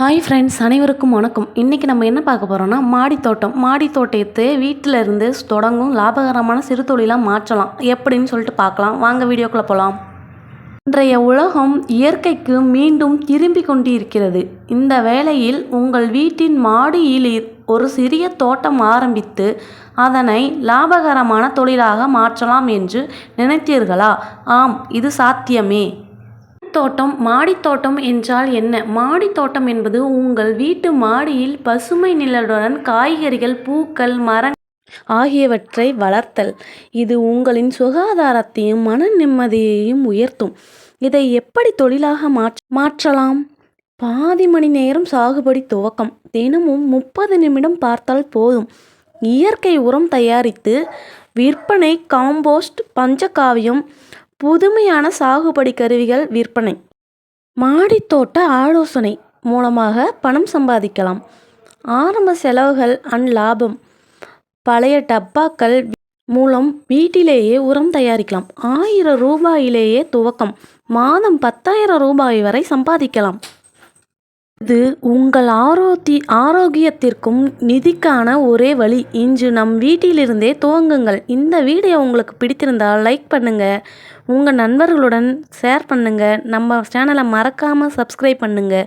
Hi friends அனைவருக்கும் வணக்கம். இன்றைக்கி நம்ம என்ன பார்க்க போகிறோம்னா மாடித்தோட்டம். தோட்டம் தோட்டத்தை வீட்டில் இருந்து தொடங்கும் லாபகரமான சிறு தொழிலாக மாற்றலாம். எப்படின்னு சொல்லிட்டு பார்க்கலாம். வாங்க வீடியோக்குள்ளே போகலாம் இன்றைய உலகம் இயற்கைக்கு மீண்டும் திரும்பி கொண்டு இருக்கிறது இந்த வேளையில் உங்கள் வீட்டின் மாடியில் ஒரு சிறிய தோட்டம் ஆரம்பித்து அதனை லாபகரமான தொழிலாக மாற்றலாம் என்று நினைத்தீர்களா? ஆம் இது சாத்தியமே. தோட்டம் மாடித்தோட்டம் என்றால் என்ன? மாடித்தோட்டம் என்பது உங்கள் வீட்டு மாடியில் பசுமை நிழலுடன் காய்கறிகள் பூக்கள் மரங்கள் ஆகியவற்றை வளர்த்தல். இது உங்களின் சுகாதாரத்தையும் மன நிம்மதியையும் உயர்த்தும். இதை எப்படி தொழிலாக மாற்ற மாற்றலாம்? பாதி மணி நேரம் சாகுபடி துவக்கம். தினமும் முப்பது நிமிடம் பார்த்தால் போதும். இயற்கை உரம் தயாரித்து விற்பனை காம்போஸ்ட் பஞ்சகாவியம் புதுமையான சாகுபடி கருவிகள் விற்பனை. மாடித்தோட்ட ஆலோசனை மூலமாக பணம் சம்பாதிக்கலாம். ஆரம்ப செலவுகள் அண்ட் லாபம். பழைய டப்பாக்கள் மூலம் வீட்டிலேயே உரம் தயாரிக்கலாம். ஆயிரம் ரூபாயிலேயே துவக்கம். மாதம் பத்தாயிரம் ரூபாய் வரை சம்பாதிக்கலாம். இது உங்கள் ஆரோத்தி ஆரோக்கியத்திற்கும் நிதிக்கான ஒரே வழி. இன்று நம் வீட்டிலிருந்தே துவங்குங்கள். இந்த வீடியோ உங்களுக்கு பிடித்திருந்தால் லைக் பண்ணுங்கள் உங்கள் நண்பர்களுடன் ஷேர் பண்ணுங்கள் நம்ம சேனலை மறக்காமல் சப்ஸ்கிரைப் பண்ணுங்கள்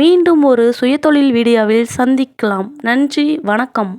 மீண்டும் ஒரு சுயதொழில் வீடியோவில் சந்திக்கலாம். நன்றி வணக்கம்.